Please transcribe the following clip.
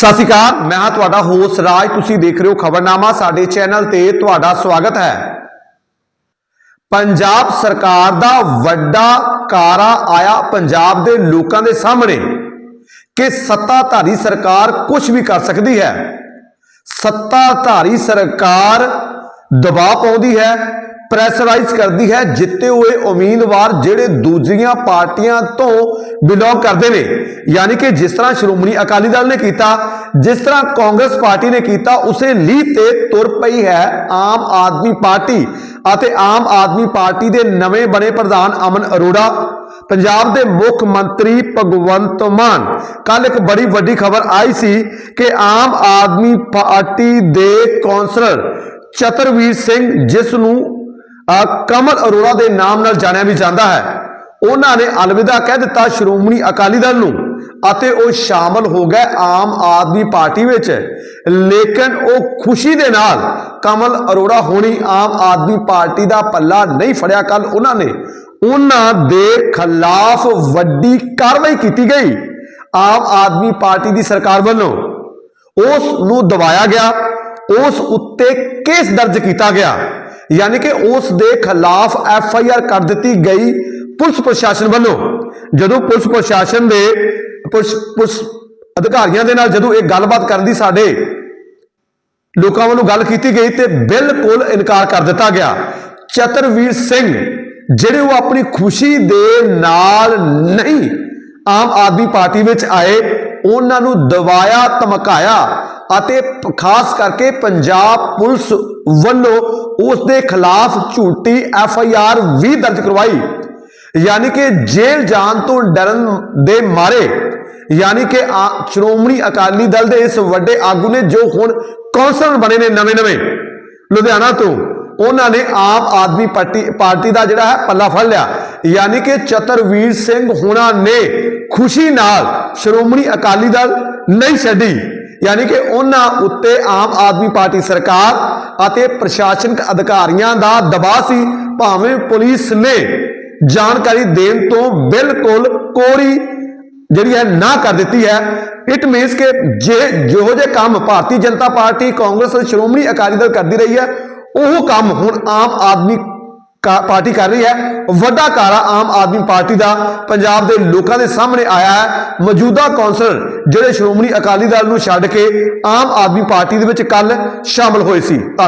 ਸਤਿ ਸ਼੍ਰੀ ਅਕਾਲ, ਮੈਂ ਹਾਂ ਤੁਹਾਡਾ ਹੋਸਟ ਰਾਜ, ਤੁਸੀਂ ਦੇਖ ਰਹੇ ਹੋ ਖਬਰਨਾਮਾ, ਸਾਡੇ ਚੈਨਲ ਤੇ ਤੁਹਾਡਾ ਸਵਾਗਤ ਹੈ। ਪੰਜਾਬ ਸਰਕਾਰ ਦਾ ਵੱਡਾ ਕਾਰਾ ਆਇਆ ਪੰਜਾਬ ਦੇ ਲੋਕਾਂ ਦੇ ਸਾਹਮਣੇ ਕਿ ਸੱਤਾਧਾਰੀ ਸਰਕਾਰ ਕੁਝ ਵੀ ਕਰ ਸਕਦੀ ਹੈ। ਸੱਤਾਧਾਰੀ ਸਰਕਾਰ ਦਬਾਅ ਪਾਉਂਦੀ ਹੈ ਪ੍ਰੈਸ਼ਰਾਈਜ਼ ਕਰਦੀ ਹੈ, ਜਿੱਤੇ ਹੋਏ ਉਮੀਦਵਾਰ ਜਿਹੜੇ ਦੂਜੀਆਂ ਪਾਰਟੀਆਂ ਤੋਂ ਬਿਲੋਂਗ ਕਰਦੇ ਨੇ। ਯਾਨੀ ਕਿ ਜਿਸ ਤਰ੍ਹਾਂ ਸ਼੍ਰੋਮਣੀ ਅਕਾਲੀ ਦਲ ਨੇ ਕੀਤਾ, ਜਿਸ ਤਰ੍ਹਾਂ ਕਾਂਗਰਸ ਪਾਰਟੀ ਨੇ ਕੀਤਾ, ਉਸੇ ਲੀਹ ਤੇ ਤੁਰ ਪਈ ਹੈ ਆਮ ਆਦਮੀ ਪਾਰਟੀ ਅਤੇ ਆਮ ਆਦਮੀ ਪਾਰਟੀ ਦੇ ਨਵੇਂ ਬਣੇ ਪ੍ਰਧਾਨ ਅਮਨ ਅਰੋੜਾ। ਪੰਜਾਬ ਦੇ ਮੁੱਖ ਮੰਤਰੀ ਭਗਵੰਤ ਮਾਨ ਕੱਲ ਇੱਕ ਬੜੀ ਵੱਡੀ ਖਬਰ ਆਈ ਸੀ ਕਿ ਆਮ ਆਦਮੀ ਪਾਰਟੀ ਦੇ ਕੌਂਸਲਰ ਚਤਰਵੀਰ ਸਿੰਘ, ਜਿਸ ਨੂੰ ਕਮਲ ਅਰੋੜਾ ਦੇ ਨਾਮ ਨਾਲ ਜਾਣਿਆ ਵੀ ਜਾਂਦਾ ਹੈ। ਉਹਨਾਂ ਨੇ ਅਲਵਿਦਾ ਕਹਿ ਦਿੱਤਾ, ਸ਼੍ਰੋਮਣੀ ਅਕਾਲੀ ਦਲ ਨੂੰ। ਅਤੇ ਉਹ ਸ਼ਾਮਲ ਹੋ ਗਏ ਆਮ ਆਦਮੀ ਪਾਰਟੀ ਵਿੱਚ। ਲੇਕਿਨ ਉਹ ਖੁਸ਼ੀ ਦੇ ਨਾਲ ਕਮਲ ਅਰੋੜਾ ਹੋਣੀ ਆਮ ਆਦਮੀ ਪਾਰਟੀ ਦਾ ਪੱਲਾ ਨਹੀਂ ਫੜਿਆ ਕੱਲ ਉਹਨਾਂ ਨੇ। ਉਹਨਾਂ ਦੇ ਖਿਲਾਫ ਵੱਡੀ ਕਾਰਵਾਈ ਕੀਤੀ ਗਈ ਆਮ ਆਦਮੀ ਪਾਰਟੀ ਦੀ ਸਰਕਾਰ ਵੱਲੋਂ। ਉਸ ਨੂੰ ਦਬਾਇਆ ਗਿਆ। ਉਸ ਉੱਤੇ ਕੇਸ ਦਰਜ ਕੀਤਾ ਗਿਆ। ਯਾਨੀ ਕਿ ਉਸ ਦੇ ਖਿਲਾਫ ਐਫ ਆਈ ਆਰ ਕਰ ਦਿੱਤੀ ਗਈ ਪੁਲਿਸ ਪ੍ਰਸ਼ਾਸਨ ਵੱਲੋਂ। ਜਦੋਂ ਪੁਲਿਸ ਪ੍ਰਸ਼ਾਸਨ ਦੇ ਪੁਲਿਸ ਅਧਿਕਾਰੀਆਂ ਦੇ ਨਾਲ ਜਦੋਂ ਇਹ ਗੱਲਬਾਤ ਕਰਨ ਦੀ ਸਾਡੇ ਲੋਕਾਂ ਵੱਲੋਂ ਗੱਲ ਕੀਤੀ ਗਈ ਤੇ ਬਿਲਕੁਲ ਇਨਕਾਰ ਕਰ ਦਿੱਤਾ ਗਿਆ। ਚਤਰਵੀਰ ਸਿੰਘ, ਜਿਹੜੇ ਉਹ ਆਪਣੀ ਖੁਸ਼ੀ ਦੇ ਨਾਲ ਨਹੀਂ ਆਮ ਆਦਮੀ ਪਾਰਟੀ ਵਿੱਚ ਆਏ, ਉਹਨਾਂ ਨੂੰ ਦਵਾਇਆ ਧਮਕਾਇਆ ਅਤੇ ਖਾਸ ਕਰਕੇ ਪੰਜਾਬ ਪੁਲਿਸ ਵੱਲੋਂ ਉਸ ਦੇ ਖਿਲਾਫ ਝੂਠੀ ਐਫ ਆਈ ਆਰ ਵੀ ਦਰਜ ਕਰਵਾਈ। ਯਾਨੀ ਕਿ ਜੇਲ੍ਹ ਜਾਣ ਤੋਂ ਡਰਨ ਦੇ ਮਾਰੇ। ਯਾਨੀ ਕਿ ਸ਼੍ਰੋਮਣੀ ਅਕਾਲੀ ਦਲ ਦੇ ਇਸ ਵੱਡੇ ਆਗੂ ਨੇ ਜੋ ਹੁਣ ਕੌਂਸਲਰ ਬਣੇ ਨੇ ਨਵੇਂ-ਨਵੇਂ ਲੁਧਿਆਣਾ ਤੋਂ ਉਹਨਾਂ ਨੇ ਆਮ ਆਦਮੀ ਪਾਰਟੀ ਪਾਰਟੀ ਦਾ ਜਿਹੜਾ ਹੈ ਪੱਲਾ ਫੜ ਲਿਆ। ਯਾਨੀ ਕਿ ਚਤਰਵੀਰ ਸਿੰਘ ਹੁਣਾਂ ਨੇ ਖੁਸ਼ੀ ਨਾਲ ਸ਼੍ਰੋਮਣੀ ਅਕਾਲੀ ਦਲ ਨਹੀਂ ਛੱਡੀ। ਯਾਨੀ ਕਿ ਉਹਨਾਂ ਉੱਤੇ ਆਮ ਆਦਮੀ ਪਾਰਟੀ ਸਰਕਾਰ ਅਤੇ ਪ੍ਰਸ਼ਾਸਨਿਕ ਅਧਿਕਾਰੀਆਂ ਦਾ ਦਬਾਅ ਸੀ। ਭਾਵੇਂ ਪੁਲਿਸ ਨੇ ਜਾਣਕਾਰੀ ਦੇਣ ਤੋਂ ਬਿਲਕੁਲ ਕੋਰੀ ਜਿਹੜੀ ਹੈ ਨਾ ਕਰ ਦਿੱਤੀ ਹੈ। ਇਟ ਮੀਨਸ ਕਿ ਜੇ ਜਿਹੋ ਜਿਹੇ ਕੰਮ ਭਾਰਤੀ ਜਨਤਾ ਪਾਰਟੀ, ਕਾਂਗਰਸ ਅਤੇ ਸ਼੍ਰੋਮਣੀ ਅਕਾਲੀ ਦਲ ਕਰਦੀ ਰਹੀ ਹੈ, ਉਹ ਕੰਮ ਹੁਣ ਆਮ ਆਦਮੀ ਕਾ- ਪਾਰਟੀ ਕਰ ਰਹੀ ਹੈ। ਵੱਡਾ ਕਾਰਾ ਆਮ ਆਦਮੀ ਪਾਰਟੀ ਦਾ ਪੰਜਾਬ ਦੇ ਲੋਕਾਂ ਦੇ ਸਾਹਮਣੇ ਆਇਆ ਹੈ। ਮੌਜੂਦਾ ਕੌਂਸਲਰ ਜਿਹੜੇ ਸ਼੍ਰੋਮਣੀ ਅਕਾਲੀ ਦਲ ਨੂੰ ਛੱਡ ਕੇ ਆਮ ਆਦਮੀ ਪਾਰਟੀ ਦੇ ਵਿੱਚ ਕੱਲ ਸ਼ਾਮਲ ਹੋਏ ਸੀ। ਧੰਨ-